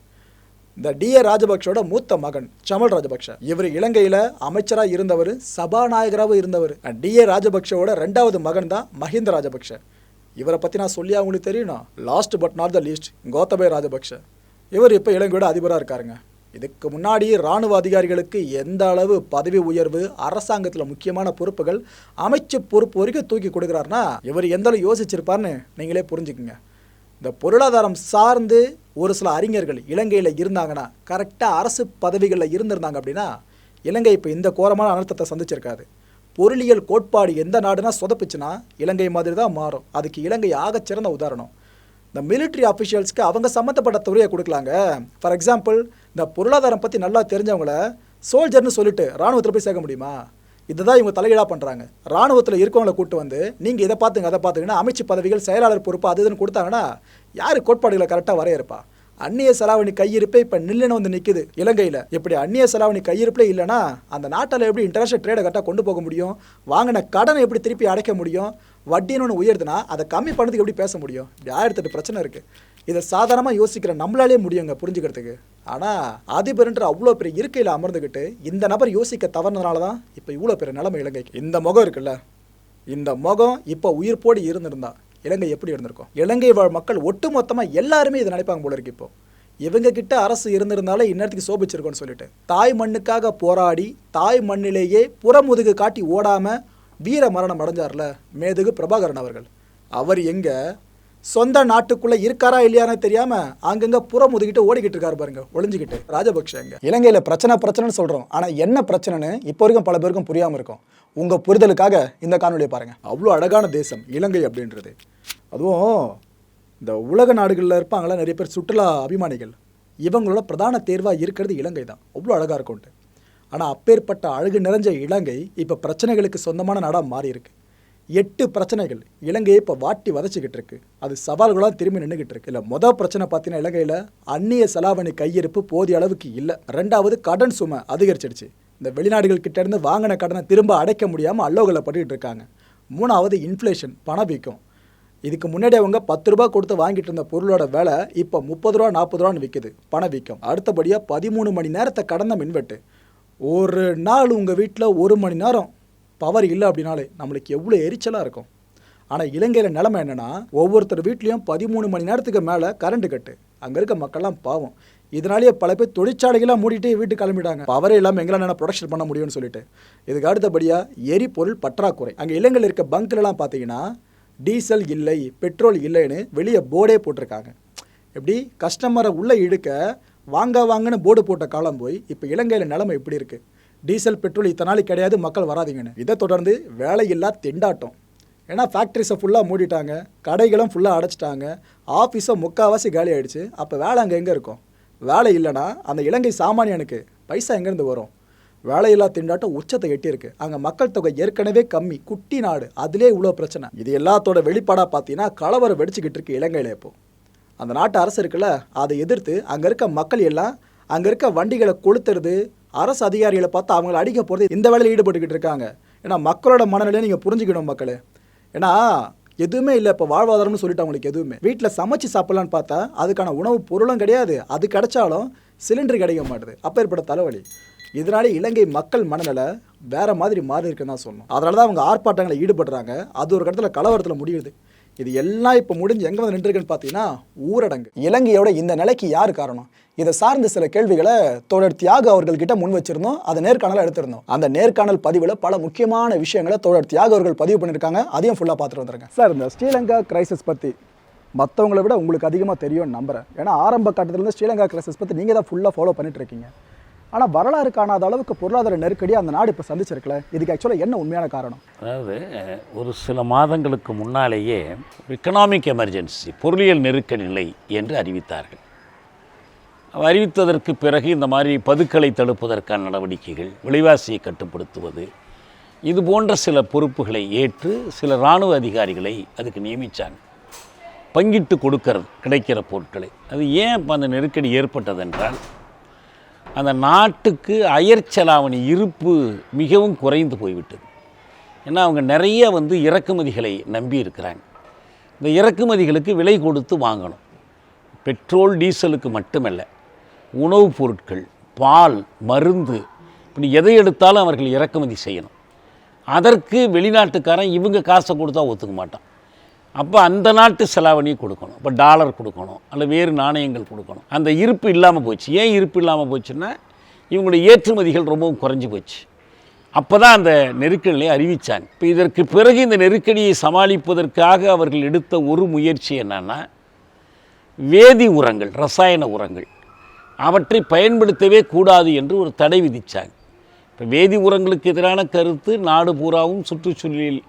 இந்த டிஏ ராஜபக்ஷோட மூத்த மகன் சமல் ராஜபக்ஷ. இவர் இலங்கையில அமைச்சரா இருந்தவர் சபாநாயகராகவும் இருந்தவர். டிஏ ராஜபக்ஷவோட ரெண்டாவது மகன் தான் மஹிந்த ராஜபக்ஷ. இவரை பத்தி நான் சொல்லி அவங்களுக்கு தெரியணும் last but not the least Gotabaya Rajapaksa. இவர் இப்போ இலங்கையோட அதிபராக இருக்காருங்க. இதுக்கு முன்னாடி இராணுவ அதிகாரிகளுக்கு எந்த அளவு பதவி உயர்வு அரசாங்கத்தில் முக்கியமான பொறுப்புகள் அமைச்சு பொறுப்பு வரைக்கும் தூக்கி கொடுக்குறாருன்னா இவர் எந்த அளவு யோசிச்சிருப்பார்னு நீங்களே புரிஞ்சுக்குங்க. இந்த பொருளாதாரம் சார்ந்து ஒரு சில அறிஞர்கள் இலங்கையில் இருந்தாங்கன்னா கரெக்டாக அரசு பதவிகளில் இருந்திருந்தாங்க அப்படின்னா இலங்கை இப்போ இந்த கோரமான அனர்த்தத்தை சந்திச்சிருக்காது பொருளியல் கோட்பாடு எந்த நாடுனா சொதப்பிச்சுன்னா இலங்கை மாதிரி தான் மாறும். அதுக்கு இலங்கை ஆகச்சிறந்த உதாரணம். இந்த மிலிட்ரி அஃபிஷியல்ஸ்க்கு அவங்க சம்மந்தப்பட்ட துறையை கொடுக்கலாங்க. ஃபார் எக்ஸாம்பிள் இந்த பொருளாதாரம் பற்றி நல்லா தெரிஞ்சவங்கள சோல்ஜர்னு சொல்லிட்டு ராணுவத்தில் போய் சேர்க்க முடியுமா? இதுதான் இவங்க தலையீடாக பண்ணுறாங்க ராணுவத்தில் இருக்கவங்களை கூட்டு வந்து நீங்கள் இதை பார்த்துங்க அதை பார்த்துங்கன்னா அமைச்சு பதவிகள் செயலாளர் பொறுப்பு அது இதுன்னு கொடுத்தாங்கன்னா யார் கோட்பாடுகளை கரெக்டாக வரையறுப்பா? அந்நிய செலாவணி கையிருப்பே இப்போ நில்லுன்னு வந்து நிற்குது இலங்கையில். இப்படி அந்நிய செலாவணி கையிருப்பில் இல்லைன்னா அந்த நாட்டில் எப்படி இன்டர்நேஷனல் ட்ரேடை கரெக்டாக கொண்டு போக முடியும்? வாங்கின கடனை எப்படி திருப்பி அடைக்க முடியும்? வட்டின்னு ஒன்று உயருதுன்னா அதை கம்மி பண்ணதுக்கு எப்படி பேச முடியும்? இப்படி ஆயிரத்தெட்டு பிரச்சனை இருக்குது இதை சாதாரணமாக யோசிக்கிற நம்மளாலே முடியுங்க புரிஞ்சுக்கிறதுக்கு. ஆனால் அதிபர்ன்ற அவ்வளோ பெரிய இருக்கையில் அமர்ந்துக்கிட்டு இந்த நபர் யோசிக்க தவறுனதுனால தான் இப்போ இவ்வளோ பெரிய நிலைமை இலங்கைக்கு. இந்த முகம் இருக்குல்ல? இந்த முகம் இப்போ உயிர்ப்போடு இருந்திருந்தா. இலங்கை எப்படி இருந்திருக்கும்? இலங்கை வாழ் மக்கள் ஒட்டுமொத்தமாக எல்லாருமே இதை நினைப்பாங்க போல இருக்கு இப்போ. இவங்க கிட்ட அரசு இருந்திருந்தாலே இந்நேரத்துக்கு சோபிச்சிருக்கோன்னு சொல்லிட்டு. தாய் மண்ணுக்காக போராடி தாய் மண்ணிலேயே புறமுதுகு காட்டி ஓடாம வீர மரணம் அடைஞ்சார்ல மேதுகு பிரபாகரன் அவர்கள். அவர் எங்க? சொந்த நாட்டுக்குள்ள இருக்காரா இல்லையானே தெரியாம அங்கங்க புறமுதுகிட்டு ஓடிக்கிட்டு இருக்காரு பாருங்க ஒளிஞ்சுக்கிட்டு. ராஜபக்ஷ இலங்கையில் இலங்கையில பிரச்சனை பிரச்சனைன்னு சொல்றோம். ஆனா என்ன பிரச்சனைன்னு இப்போ வரைக்கும் பல பேருக்கும் புரியாம இருக்கும். உங்கள் புரிதலுக்காக இந்த காணொலியை பாருங்கள் அவ்வளோ அழகான தேசம் இலங்கை அப்படின்றது. அதுவும் இந்த உலக நாடுகளில் இருப்பாங்களா நிறைய பேர் சுற்றுலா அபிமானிகள். இவங்களோட பிரதான தேர்வாக இருக்கிறது இலங்கை தான். அவ்வளோ அழகாக இருக்கும்ட்டு. ஆனால் அப்பேற்பட்ட அழகு நிறைஞ்ச இலங்கை இப்போ பிரச்சனைகளுக்கு சொந்தமான நாடாக மாறியிருக்கு. எட்டு பிரச்சனைகள் இலங்கையை இப்போ வாட்டி வதச்சிக்கிட்டு இருக்கு. அது சவால்களாக திரும்பி நின்றுக்கிட்டு இருக்கு. இல்லை மொதல் பிரச்சனை பார்த்தீங்கன்னா இலங்கையில் அந்நிய செலாவணி கையிருப்பு போதிய அளவுக்கு இல்லை. ரெண்டாவது கடன் சுமை அதிகரிச்சிடுச்சு. இந்த வெளிநாடுகள் இருந்து வாங்கின கடனை திரும்ப அடைக்க முடியாமல் அல்லோகலை பட்டுக்கிட்டு இருக்காங்க. மூணாவது இன்ஃப்ளேஷன் பணவீக்கம். இதுக்கு முன்னாடி அவங்க பத்து ரூபா கொடுத்து வாங்கிட்டு இருந்த பொருளோட விலை இப்போ முப்பது ரூபா நாற்பது ரூபான்னு விற்குது பணவீக்கம். அடுத்தபடியாக பதிமூணு மணி நேரத்தை கடந்த மின்வெட்டு. ஒரு நாள் உங்கள் வீட்டில் ஒரு மணி நேரம் பவர் இல்லை அப்படின்னாலே நம்மளுக்கு எவ்வளோ எரிச்சலாக இருக்கும். ஆனால் இலங்கையில் நிலமை என்னென்னா ஒவ்வொருத்தர் வீட்லேயும் பதிமூணு மணி நேரத்துக்கு மேலே கரண்ட் கட்டு. அங்கே இருக்க மக்கள்லாம் பாவம். இதனாலேயே பல பேர் தொழிற்சாலைகளாக மூடிட்டு வீட்டுக்கு கிளம்பிட்டாங்க. பவரே இல்லாமல் எங்களால் ப்ரொடக்ஷன் பண்ண முடியும்னு சொல்லிட்டு. இதுக்கு அடுத்தபடியாக எரிபொருள் பற்றாக்குறை. அங்கே இலங்கையில் இருக்க பங்க்லலாம் பார்த்தீங்கன்னா டீசல் இல்லை பெட்ரோல் இல்லைன்னு வெளியே போர்டே போட்டிருக்காங்க. எப்படி? கஸ்டமரை உள்ளே இழுக்க வாங்க வாங்கன்னு போர்டு போட்ட காலம் போய் இப்போ இலங்கையில் நிலைமை எப்படி இருக்குது டீசல் பெட்ரோல் இத்தனை நாளைக்கு கிடையாது மக்கள் வராதீங்கன்னு. இதை தொடர்ந்து வேலையில்லா திண்டாட்டம். ஏன்னா ஃபேக்ட்ரிஸை ஃபுல்லாக மூடிட்டாங்க கடைகளும் ஃபுல்லாக அடைச்சிட்டாங்க ஆஃபீஸை முக்கால்வாசி காலி ஆகிடுச்சு அப்போ வேலை அங்கே எங்கே இருக்கும்? வேலை இல்லைன்னா அந்த இலங்கை சாமானியனுக்கு பைசா எங்கேருந்து வரும்? வேலையில்லா திண்டாட்டம் உச்சத்தை எட்டியிருக்கு. அங்கே மக்கள் தொகை ஏற்கனவே கம்மி. குட்டி நாடு. அதிலே இவ்வளோ பிரச்சனை. இது எல்லாத்தோட வெளிப்பாடாக பார்த்தீங்கன்னா கலவரம் வெடிச்சுக்கிட்டு இருக்கு இலங்கையில் இப்போ. அந்த நாட்டு அரசு இருக்குல்ல அதை எதிர்த்து அங்கே இருக்க மக்கள் எல்லாம் அங்கே இருக்க வண்டிகளை கொளுத்துறது அரசு அதிகாரிகளை பார்த்து அவங்கள அடிக்க போகிறது இந்த வேலையில் ஈடுபட்டுக்கிட்டு இருக்காங்க. ஏன்னா மக்களோட மனநிலையை நீங்கள் புரிஞ்சுக்கணும் மக்களே. ஏன்னா எதுவுமே இல்லை. இப்போ வாழ்வாதாரம்னு சொல்லிட்டு அவங்களுக்கு எதுவுமே. வீட்டில் சமைச்சு சாப்பிட்லான்னு பார்த்தா அதுக்கான உணவு பொருளும் கிடையாது. அது கிடைச்சாலும் சிலிண்டர் கிடைக்க மாட்டுது. அப்பேற்பட்ட தலைவலி. இதனால இலங்கை மக்கள் மனநிலை வேற மாதிரி மாறி இருக்குன்னு தான் சொல்லணும். அதனால தான் அவங்க ஆர்ப்பாட்டங்களை ஈடுபடுறாங்க. அது ஒரு கடத்தில் கலவரத்தில் முடியுது. இது எல்லாம் இப்போ முடிஞ்சு எங்கே வந்து நின்றுருக்குன்னு பார்த்தீங்கன்னா ஊரடங்கு. இலங்கையோட இந்த நிலைக்கு யார் காரணம்? இதை சார்ந்த சில கேள்விகளை தோழர் தியாக அவர்கள்கிட்ட முன் வச்சிருந்தோம். அதை நேர்காணலாக எடுத்திருந்தோம். அந்த நேர்காணல் பதிவில் பல முக்கியமான விஷயங்களை தோழர் தியாக அவர்கள் பதிவு பண்ணியிருக்காங்க அதையும் ஃபுல்லாக பார்த்துட்டு வந்துருங்க. சார் இந்த ஸ்ரீலங்கா கிரைசிஸ் பற்றி மற்றவங்களை விட உங்களுக்கு அதிகமாக தெரியும்னு நம்புறேன். ஏன்னா ஆரம்ப கட்டத்திலேருந்து ஸ்ரீலங்கா கிரைசிஸ் பற்றி நீங்கள் தான் ஃபுல்லாக ஃபாலோ பண்ணிட்டு இருக்கீங்க. ஆனால் வரலாறு காணாத அளவுக்கு பொருளாதார நெருக்கடி அந்த நாடு இப்போ சந்திச்சிருக்கல. இதுக்கு ஆக்சுவலாக என்ன உண்மையான காரணம்? அதாவது ஒரு சில மாதங்களுக்கு முன்னாலேயே எக்கனாமிக் எமர்ஜென்சி பொருளியல் நெருக்கடி நிலை என்று அறிவித்தார்கள். அறிவித்ததற்கு பிறகு இந்த மாதிரி பதுக்களை தடுப்பதற்கான நடவடிக்கைகள் விலைவாசியை கட்டுப்படுத்துவது இது போன்ற சில பொறுப்புகளை ஏற்று சில இராணுவ அதிகாரிகளை அதுக்கு நியமித்தாங்க பங்கிட்டு கொடுக்கறது கிடைக்கிற பொருட்களை. அது ஏன் இப்போ அந்த நெருக்கடி ஏற்பட்டதென்றால் அந்த நாட்டுக்கு அயற்செலாவணி இருப்பு மிகவும் குறைந்து போய்விட்டது. ஏன்னா அவங்க நிறைய வந்து இறக்குமதிகளை நம்பி இருக்கிறாங்க இந்த இறக்குமதிகளுக்கு விலை கொடுத்து வாங்கணும். பெட்ரோல் டீசலுக்கு மட்டுமல்ல உணவுப் பொருட்கள் பால் மருந்து இப்படி எதை எடுத்தாலும் அவர்கள் இறக்குமதி செய்யணும். அதற்கு வெளிநாட்டுக்காரன் இவங்க காசை கொடுத்தா ஒத்துக்க மாட்டான். அப்போ அந்த நாட்டு செலாவணியை கொடுக்கணும். இப்போ டாலர் கொடுக்கணும். அல்ல வேறு நாணயங்கள் கொடுக்கணும். அந்த இருப்பு இல்லாமல் போச்சு. ஏன் இருப்பு இல்லாமல் போச்சுன்னா இவங்களுடைய ஏற்றுமதிகள் ரொம்பவும் குறைஞ்சி போச்சு. அப்போ தான் அந்த நெருக்கடியை அறிவித்தாங்க இப்போ இதற்கு பிறகு இந்த நெருக்கடியை சமாளிப்பதற்காக அவர்கள் எடுத்த ஒரு முயற்சி என்னன்னா வேதி உரங்கள் ரசாயன உரங்கள். அவற்றை பயன்படுத்தவே கூடாது என்று ஒரு தடை விதித்தாங்க இப்போ வேதி உரங்களுக்கு எதிரான கருத்து நாடு பூராவும் சுற்றுச்சூழலில்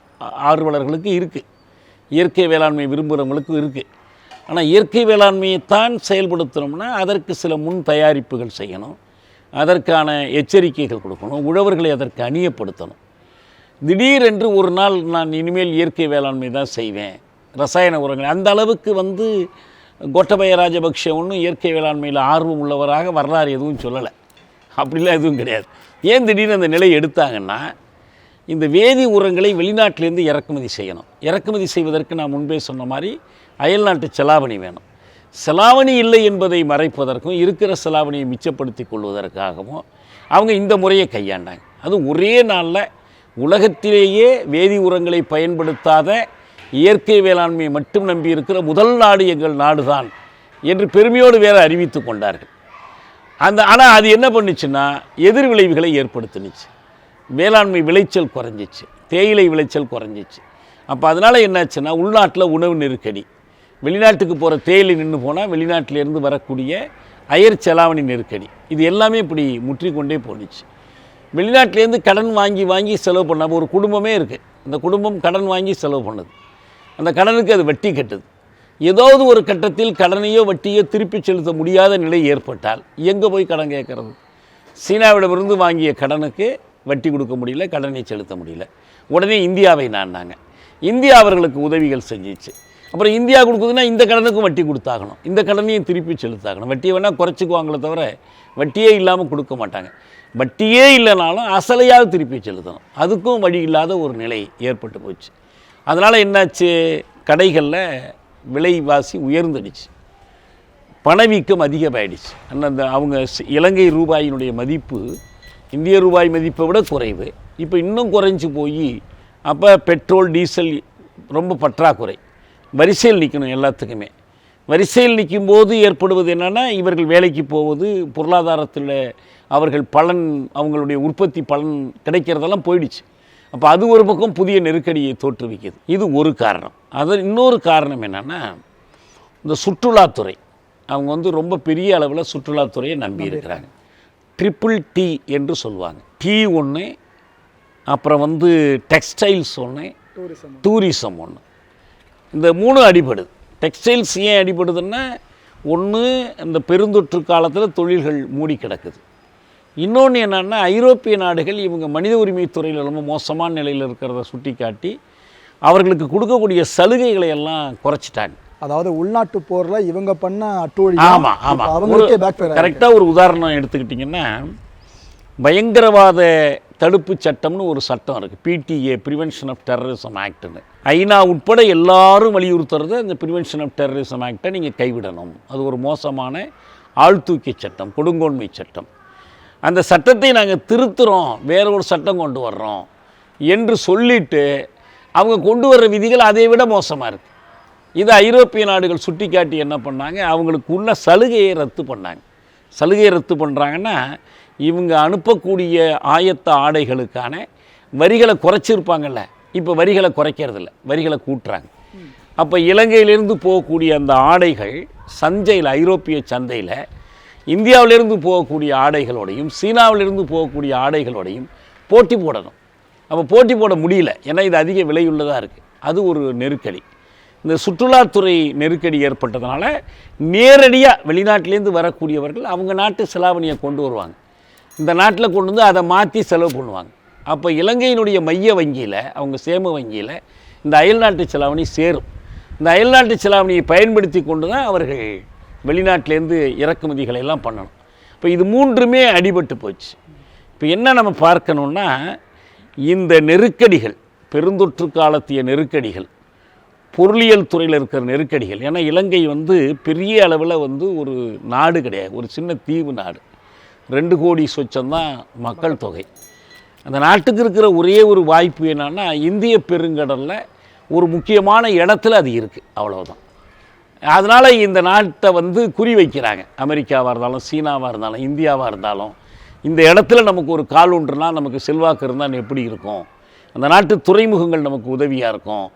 ஆர்வலர்களுக்கு இருக்குது இயற்கை வேளாண்மை விரும்புகிறவங்களுக்கும் இருக்குது ஆனால் இயற்கை வேளாண்மையை தான் செயல்படுத்தணும்னா அதற்கு சில முன் தயாரிப்புகள் செய்யணும். அதற்கான எச்சரிக்கைகள் கொடுக்கணும். உழவர்களை அதற்கு அணியப்படுத்தணும். திடீரென்று ஒரு நாள் நான் இனிமேல் இயற்கை வேளாண்மை தான் செய்வேன். ரசாயன உரங்கள். அந்த அளவுக்கு வந்து கோட்டபய ராஜபக்ஷ ஒன்றும் இயற்கை வேளாண்மையில் ஆர்வம் உள்ளவராக வரலாறு எதுவும் சொல்லலை. அப்படிலாம் எதுவும் கிடையாது. ஏன் திடீர்னு அந்த நிலை எடுத்தாங்கன்னா இந்த வேதி உரங்களை வெளிநாட்டிலேருந்து இறக்குமதி செய்யணும். இறக்குமதி செய்வதற்கு நான் முன்பே சொன்ன மாதிரி அயல்நாட்டு செலாவணி வேணும். செலாவணி இல்லை என்பதை மறைப்பதற்கும் இருக்கிற செலாவணியை மிச்சப்படுத்தி கொள்வதற்காகவும் அவங்க இந்த முறையை கையாண்டாங்க. அது ஒரே நாளில் உலகத்திலேயே வேதி உரங்களை பயன்படுத்தாத இயற்கை வேளாண்மையை மட்டும் நம்பி இருக்கிற முதல் நாடு எங்கள் நாடுதான் என்று பெருமையோடு வேற அறிவித்து கொண்டார்கள். அந்த ஆனால் அது என்ன பண்ணுச்சுன்னா எதிர் விளைவுகளை ஏற்படுத்துனுச்சு. வேளாண்மை விளைச்சல் குறைஞ்சிச்சு. தேயிலை விளைச்சல் குறைஞ்சிச்சு. அப்போ அதனால் என்னாச்சுன்னா உள்நாட்டில் உணவு நெருக்கடி. வெளிநாட்டுக்கு போகிற தேயிலை நின்று போனால் வெளிநாட்டிலேருந்து வரக்கூடிய அயர் செலாவணி நெருக்கடி. இது எல்லாமே இப்படி முற்றிக்கொண்டே போணுச்சு. வெளிநாட்டிலேருந்து கடன் வாங்கி வாங்கி செலவு பண்ண ஒரு குடும்பமே இருக்குது அந்த குடும்பம் கடன் வாங்கி செலவு பண்ணுது. அந்த கடனுக்கு அது வட்டி கட்டுது. ஏதாவது ஒரு கட்டத்தில் கடனையோ வட்டியோ திருப்பி செலுத்த முடியாத நிலை ஏற்பட்டால் எங்கே போய் கடன் கேட்கறது? சீனாவிடமிருந்து வாங்கிய கடனுக்கு வட்டி கொடுக்க முடியல கடனை செலுத்த முடியல. உடனே இந்தியாவை நாடினாங்க. இந்தியா அவர்களுக்கு உதவிகள் செஞ்சிச்சு. அப்புறம் இந்தியா கொடுக்குதுன்னா இந்த கடனுக்கும் வட்டி கொடுத்தாகணும். இந்த கடனையும் திருப்பி செலுத்தாகணும். வட்டியை வேணால் குறைச்சிக்குவாங்களே தவிர வட்டியே இல்லாமல் கொடுக்க மாட்டாங்க. வட்டியே இல்லைனாலும் அசலையாவது திருப்பி செலுத்தணும். அதுக்கும் வழி இல்லாத ஒரு நிலை ஏற்பட்டு போச்சு. அதனால் என்னாச்சு? கடைகளில் விலைவாசி உயர்ந்துடுச்சு. பணவீக்கம் அதிகமாகிடுச்சு அந்த அவங்க இலங்கை ரூபாயினுடைய மதிப்பு இந்திய ரூபாய் மதிப்பை விட குறைவு. இப்போ இன்னும் குறைஞ்சு போய் அப்போ பெட்ரோல் டீசல் ரொம்ப பற்றாக்குறை. வரிசையில் நிற்கணும் எல்லாத்துக்குமே. வரிசையில் நிற்கும் போது ஏற்படுவது என்னென்னா இவர்கள் வேலைக்கு போவது பொருளாதாரத்தில் அவர்கள் பலன் அவங்களுடைய உற்பத்தி பலன் கிடைக்கிறதெல்லாம் போயிடுச்சு. அப்போ அது ஒரு பக்கம் புதிய நெருக்கடியை தோற்றுவிக்குது. இது ஒரு காரணம். அது இன்னொரு காரணம் என்னென்னா இந்த சுற்றுலாத்துறை. அவங்க வந்து ரொம்ப பெரிய அளவில் சுற்றுலாத்துறையை நம்பி இருக்கிறாங்க. ட்ரிபிள் டி என்று சொல்லுவாங்க. டீ ஒன்று அப்புறம் வந்து டெக்ஸ்டைல்ஸ் ஒன்று டூரிசம் டூரிசம் ஒன்று இந்த மூணு அடிபடுது. டெக்ஸ்டைல்ஸ் ஏன் அடிபடுதுன்னா ஒன்று இந்த பெருந்தொற்று காலத்தில் தொழில்கள் மூடி கிடக்குது. இன்னொன்று என்னன்னா ஐரோப்பிய நாடுகள் இவங்க மனித உரிமை துறையில் ரொம்ப மோசமான நிலையில் இருக்கிறத சுட்டி காட்டி அவர்களுக்கு கொடுக்கக்கூடிய சலுகைகளை எல்லாம் குறைச்சிட்டாங்க. அதாவது உள்நாட்டு போர்ல இவங்க பண்ண அட்டூழி ஆமாம் ஆமாம் அவங்களுக்கே பேக் கரெக்டாக ஒரு உதாரணம் எடுத்துக்கிட்டிங்கன்னா பயங்கரவாத தடுப்பு சட்டம்னு ஒரு சட்டம் இருக்குது பிடிஏ ப்ரிவென்ஷன் ஆஃப் டெரரிசம் ஆக்ட்னு ஐநா உட்பட எல்லாரும் வலியுறுத்துறது அந்த ப்ரிவென்ஷன் ஆஃப் டெரரிசம் ஆக்டை நீங்கள் கைவிடணும். அது ஒரு மோசமான ஆழ்தூக்கி சட்டம் கொடுங்கோன்மை சட்டம். அந்த சட்டத்தை நாங்கள் திருத்துறோம். வேற ஒரு சட்டம் கொண்டு வர்றோம். என்று சொல்லிட்டு அவங்க கொண்டு வர்ற விதிகள் அதை விட மோசமாக இருக்குது இதை ஐரோப்பிய நாடுகள் சுட்டிக்காட்டி என்ன பண்ணாங்க? அவங்களுக்கு உள்ள சலுகையை ரத்து பண்ணாங்க. சலுகையை ரத்து பண்ணுறாங்கன்னா இவங்க அனுப்பக்கூடிய ஆயத்த ஆடைகளுக்கான வரிகளை குறைச்சிருப்பாங்கல்ல. இப்போ வரிகளை குறைக்கிறதில்ல. வரிகளை கூட்டுறாங்க. அப்போ இலங்கையிலிருந்து போகக்கூடிய அந்த ஆடைகள் சந்தையில் ஐரோப்பிய சந்தையில் இந்தியாவிலிருந்து போகக்கூடிய ஆடைகளோடையும் சீனாவிலிருந்து போகக்கூடிய ஆடைகளோடையும் போட்டி போடணும். அப்போ போட்டி போட முடியல. ஏன்னா இது அதிக விலையுள்ளதாக இருக்குது அது ஒரு நெருக்கடி. இந்த சுற்றுலாத்துறை நெருக்கடி ஏற்பட்டதுனால நேரடியாக வெளிநாட்டிலேருந்து வரக்கூடியவர்கள் அவங்க நாட்டு செலாவணியை கொண்டு வருவாங்க. இந்த நாட்டில் கொண்டு வந்து அதை மாற்றி செலவு பண்ணுவாங்க. அப்போ இலங்கையினுடைய மைய வங்கியில் அவங்க சேம வங்கியில் இந்த அயல்நாட்டு செலாவணி சேரும். இந்த அயல்நாட்டு செலாவணியை பயன்படுத்தி கொண்டு தான் அவர்கள் வெளிநாட்டிலேருந்து இறக்குமதிகளை எல்லாம் பண்ணணும். இப்போ இது மூன்றுமே அடிபட்டு போச்சு. இப்போ என்ன நம்ம பார்க்கணுன்னா இந்த நெருக்கடிகள் பெருந்தொற்று காலத்திய நெருக்கடிகள் பொருளியல் துறையில் இருக்கிற நெருக்கடிகள். ஏன்னா இலங்கை வந்து பெரிய அளவில் வந்து ஒரு நாடு கிடையாது. ஒரு சின்ன தீவு நாடு. ரெண்டு கோடி சொச்சம்தான் மக்கள் தொகை. அந்த நாட்டுக்கு இருக்கிற ஒரே ஒரு வாய்ப்பு என்னன்னா இந்திய பெருங்கடலில் ஒரு முக்கியமான இடத்துல அது இருக்குது அவ்வளோதான் அதனால் இந்த நாட்டை வந்து குறி வைக்கிறாங்க. அமெரிக்காவாக இருந்தாலும் சீனாவாக இருந்தாலும் இந்தியாவாக இருந்தாலும். இந்த இடத்துல நமக்கு ஒரு கால் ஒன்றுனா நமக்கு செல்வாக்கு இருந்தால் எப்படி இருக்கும்? அந்த நாட்டு துறைமுகங்கள் நமக்கு உதவியாக இருக்கும்?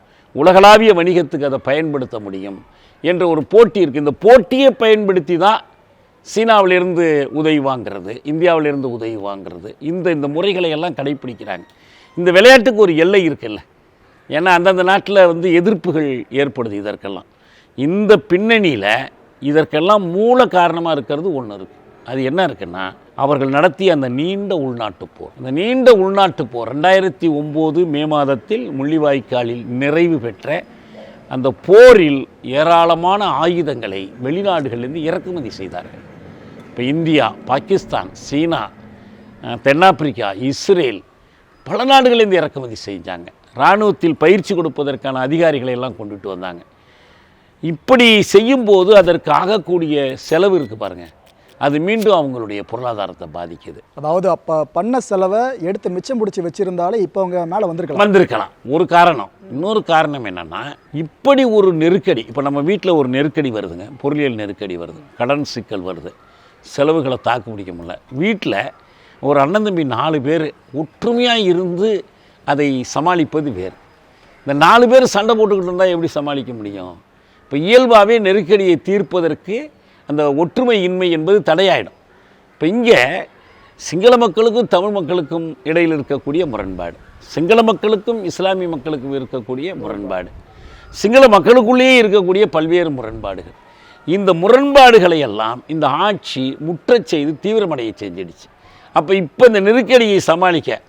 உலகளாவிய வணிகத்துக்கு அதை பயன்படுத்த முடியும் என்ற ஒரு போட்டி இருக்குது இந்த போட்டியை பயன்படுத்தி தான் சீனாவிலிருந்து உதவி வாங்குறது இந்தியாவிலிருந்து உதவி வாங்குறது. இந்த இந்த முறைகளை எல்லாம் கடைப்பிடிக்கிறாங்க. இந்த விளையாட்டுக்கு ஒரு எல்லை இருக்குல்ல. ஏன்னா அந்தந்த நாட்டில் வந்து எதிர்ப்புகள் ஏற்படுது இதற்கெல்லாம். இந்த பின்னணியில் இதற்கெல்லாம் மூல காரணமாக இருக்கிறது ஒன்று இருக்குது அது என்ன இருக்குன்னா அவர்கள் நடத்திய அந்த நீண்ட உள்நாட்டுப் போர். அந்த நீண்ட உள்நாட்டுப் போர் ரெண்டாயிரத்தி ஒம்பது மே மாதத்தில் முள்ளிவாய்க்காலில் நிறைவு பெற்ற அந்த போரில் ஏராளமான ஆயுதங்களை வெளிநாடுகளிலிருந்து இறக்குமதி செய்தார்கள். இப்போ இந்தியா பாகிஸ்தான் சீனா தென்னாப்பிரிக்கா இஸ்ரேல் பல நாடுகளிலிருந்து இறக்குமதி செஞ்சாங்க. இராணுவத்தில் பயிற்சி கொடுப்பதற்கான அதிகாரிகளை எல்லாம் கொண்டுட்டு வந்தாங்க. இப்படி செய்யும்போது அதற்கு ஆகக்கூடிய செலவு இருக்குது பாருங்கள் அது மீண்டும் அவங்களுடைய பொருளாதாரத்தை பாதிக்குது. அதாவது அப்போ பண்ண செலவை எடுத்து மிச்சம் பிடிச்சி வச்சிருந்தாலே இப்போ அவங்க மேலே வந்திருக்கலாம். வந்திருக்கலாம். ஒரு காரணம். இன்னொரு காரணம் என்னன்னா இப்படி ஒரு நெருக்கடி இப்போ நம்ம வீட்டில் ஒரு நெருக்கடி வருதுங்க. பொருளியல் நெருக்கடி வருது. கடன் சிக்கல் வருது. செலவுகளை தாக்கு முடிக்க முடியல. வீட்டில் ஒரு அண்ணன் தம்பி நாலு பேர் ஒற்றுமையாக இருந்து அதை சமாளிப்பது வேறு. இந்த நாலு பேர் சண்டை போட்டுக்கிட்டு இருந்தால் எப்படி சமாளிக்க முடியும்? இப்போ இயல்பாகவே நெருக்கடியை தீர்ப்பதற்கு அந்த ஒற்றுமை இன்மை என்பது தடையாயிடும். இப்போ இங்கே சிங்கள மக்களுக்கும் தமிழ் மக்களுக்கும் இடையில் இருக்கக்கூடிய முரண்பாடு. சிங்கள மக்களுக்கும் இஸ்லாமிய மக்களுக்கும் இருக்கக்கூடிய முரண்பாடு. சிங்கள மக்களுக்குள்ளேயே இருக்கக்கூடிய பல்வேறு முரண்பாடுகள். இந்த முரண்பாடுகளை எல்லாம் இந்த ஆட்சி முற்றச் செய்து தீவிரமடைய செஞ்சிடுச்சு. அப்போ இப்போ இந்த நெருக்கடியை சமாளிக்க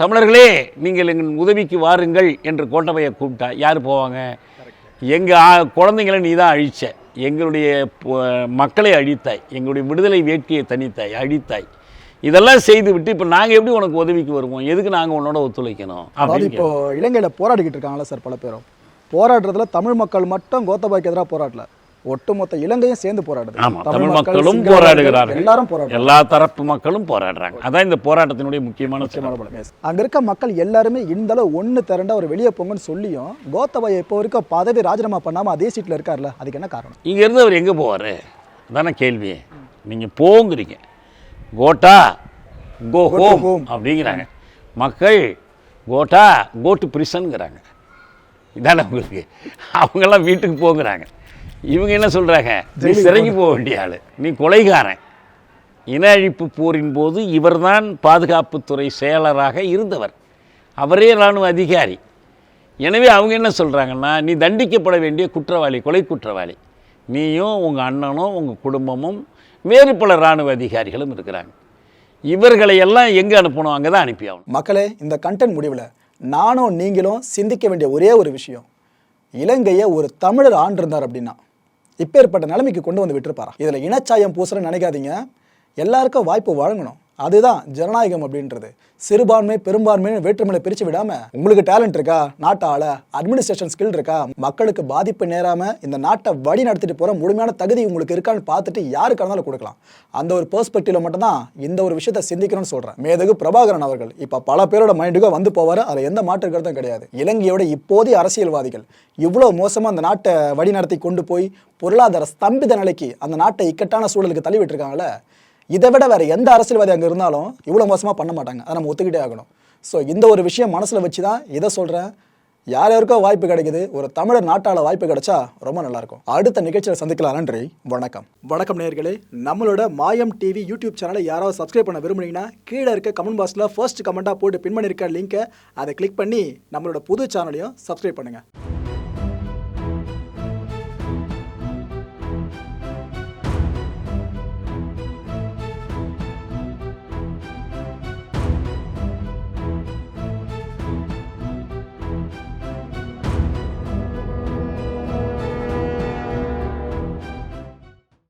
தமிழர்களே நீங்கள் எங்கள் உதவிக்கு வாருங்கள் என்று கோட்டபையை கூப்பிட்டா யார் போவாங்க? எங்கள் குழந்தைங்களை நீ தான் அழிச்ச. எங்களுடைய மக்களை அழித்தாய். எங்களுடைய விடுதலை வேட்கையை தனித்தாய் அழித்தாய். இதெல்லாம் செய்து விட்டு இப்போ நாங்கள் எப்படி உனக்கு உதவிக்கு வருவோம்? எதுக்கு நாங்கள் உன்னோட ஒத்துழைக்கணும்? அதாவது இப்போ இலங்கையில் போராடிக்கிட்டு இருக்காங்களா சார் பல பேரும். போராடுறதுல தமிழ் மக்கள் மட்டும் கோத்தபாய்க்கு எதிராக போராடல. ஒட்டுமொத்த இலங்கையும் சேர்ந்து போராடுது. ஆமாம் தமிழ் மக்களும் போராடுகிறார்கள். எல்லாரும் போராடுறாங்க. எல்லா தரப்பு மக்களும் போராடுறாங்க. அதான் இந்த போராட்டத்தினுடைய முக்கியமான சிறப்பு. Yes. அங்க இருக்க மக்கள் எல்லாருமே இந்த அளவு ஒண்ணு திரண்டா ஒரு வெளியே போங்கன்னு சொல்லியும் கோத்தபாய இப்போ வரைக்கும் பதவி ராஜினாமா பண்ணாம அதே சீட்ல இருக்கார்ல அதுக்கு என்ன காரணம்? இங்கேருந்து அவர் எங்கே போவார்? அதானே கேள்வி. நீங்கள் போங்கிறீங்க. Quota go home. அப்படிங்கிறாங்க. மக்கள் கோட்டா கோட்டு பிரிசனுங்கிறாங்க இதானே உங்களுக்கு? அவங்கெல்லாம் வீட்டுக்கு போங்கிறாங்க. இவங்க என்ன சொல்கிறாங்க நீ சிறைக்கு போக வேண்டிய ஆள். நீ கொலைகாரன். இன அழிப்பு போரின் போது இவர்தான் பாதுகாப்புத்துறை செயலராக இருந்தவர். அவரே இராணுவ அதிகாரி. எனவே அவங்க என்ன சொல்கிறாங்கன்னா நீ தண்டிக்கப்பட வேண்டிய குற்றவாளி கொலை குற்றவாளி. நீயும் உங்கள் அண்ணனும் உங்கள் குடும்பமும் வேறு பல இராணுவ அதிகாரிகளும் இருக்கிறாங்க. இவர்களை எல்லாம் எங்கே அனுப்பணும்? அங்கே தான் அனுப்பி ஆகணும். மக்களே இந்த கண்டென்ட் முடிவில் நானும் நீங்களும் சிந்திக்க வேண்டிய ஒரே ஒரு விஷயம். இலங்கையை ஒரு தமிழர் ஆண்டிருந்தார் அப்படின்னா. இப்பேற்பட்ட நிலைமைக்கு கொண்டு வந்து விட்டுருப்பாரா? இதில் இனச்சாயம் பூசுறன்னு நினைக்காதீங்க. எல்லாருக்கும் வாய்ப்பு வழங்கணும். அதுதான் ஜனநாயகம் அப்படின்றது. சிறுபான்மை பெரும்பான்மைன்னு வேற்றுமையை பிரித்து விடாம உங்களுக்கு டேலண்ட் இருக்கா? நாட்டை ஆள அட்மினிஸ்ட்ரேஷன் ஸ்கில் இருக்கா? மக்களுக்கு பாதிப்பு நேராம இந்த நாட்டை வழி நடத்திட்டு போற முழுமையான தகுதி உங்களுக்கு இருக்கான்னு பார்த்துட்டு யாருக்கு இருந்தாலும் கொடுக்கலாம். அந்த ஒரு பெர்ஸ்பெக்டிவ்ல மட்டும்தான் இந்த ஒரு விஷயத்தை சிந்திக்கணும்னு சொல்றேன். மேதகு பிரபாகரன் அவர்கள் இப்ப பல பேரோட மைண்டுக்கும் வந்து போவார். அதுல எந்த மாற்று கருத்தும் கிடையாது. இலங்கையோட இப்போதைய அரசியல்வாதிகள் இவ்வளவு மோசமா அந்த நாட்டை வழி நடத்தி கொண்டு போய் பொருளாதார ஸ்தம்பித நிலைக்கு அந்த நாட்டை இக்கட்டான சூழலுக்கு தள்ளிவிட்டு இருக்காங்களே இதை விட வேறு எந்த அரசியல்வாதி அங்கே இருந்தாலும் இவ்வளோ மோசமாக பண்ண மாட்டாங்க. அதை நம்ம ஒத்துக்கிட்டே ஆகணும். ஸோ இந்த ஒரு விஷயம் மனசில் வச்சு தான் இதை சொல்கிறேன் யார் யாருக்கோ வாய்ப்பு கிடைக்குது ஒரு தமிழர் நாட்டால் வாய்ப்பு கிடைச்சா ரொம்ப நல்லாயிருக்கும். அடுத்த நிகழ்ச்சியில் சந்திக்கலாம். நன்றி வணக்கம். வணக்கம் நேர்களே நம்மளோட மாயம் டிவி யூடியூப் சேனலை யாராவது சப்ஸ்கிரைப் பண்ண விரும்புனீங்கன்னா கீழே இருக்க கமெண்ட் பாக்ஸில் ஃபர்ஸ்ட் கமெண்ட்டாக போட்டு பின் பண்ணியிருக்க லிங்க்கை அதை கிளிக் பண்ணி நம்மளோட புது சேனலையும் சப்ஸ்கிரைப் பண்ணுங்கள்